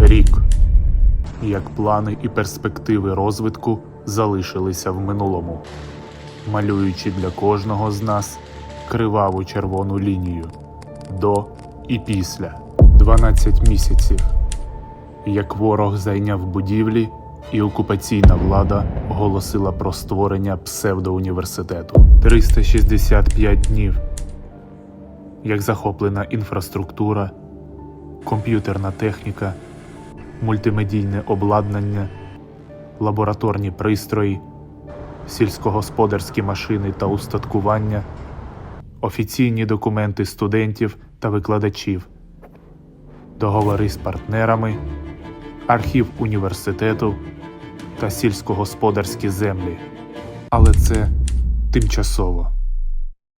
Рік. Як плани і перспективи розвитку залишилися в минулому, малюючи для кожного з нас криваву червону лінію до і після 12 місяців. Як ворог зайняв будівлі, і окупаційна влада оголосила про створення псевдоуніверситету 365 днів. Як захоплена інфраструктура, комп'ютерна техніка, мультимедійне обладнання, лабораторні пристрої, сільськогосподарські машини та устаткування, офіційні документи студентів та викладачів, договори з партнерами, архів університету та сільськогосподарські землі. Але це тимчасово.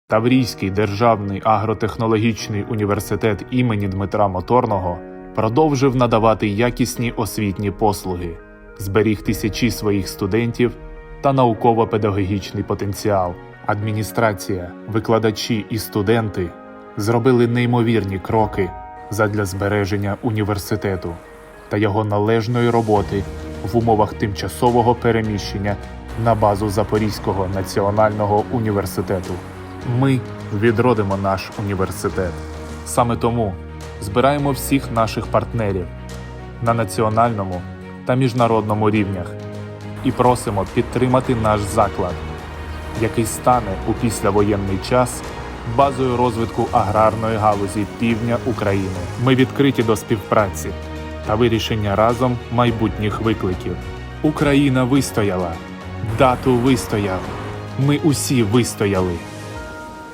Таврійський державний агротехнологічний університет імені Дмитра Моторного продовжив надавати якісні освітні послуги, зберіг тисячі своїх студентів та науково-педагогічний потенціал. Адміністрація, викладачі і студенти зробили неймовірні кроки задля збереження університету та його належної роботи в умовах тимчасового переміщення на базу Запорізького національного університету. Ми відродимо наш університет. Саме тому збираємо всіх наших партнерів на національному та міжнародному рівнях і просимо підтримати наш заклад, який стане у післявоєнний час базою розвитку аграрної галузі півдня України. Ми відкриті до співпраці та вирішення разом майбутніх викликів. Україна вистояла, дату вистояв. Ми усі вистояли.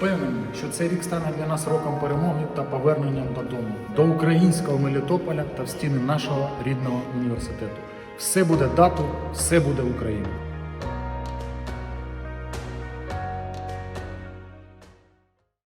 Впевнений, що цей рік стане для нас роком перемоги та поверненням додому, до українського Мелітополя та в стіни нашого рідного університету. Все буде дату, все буде Україна.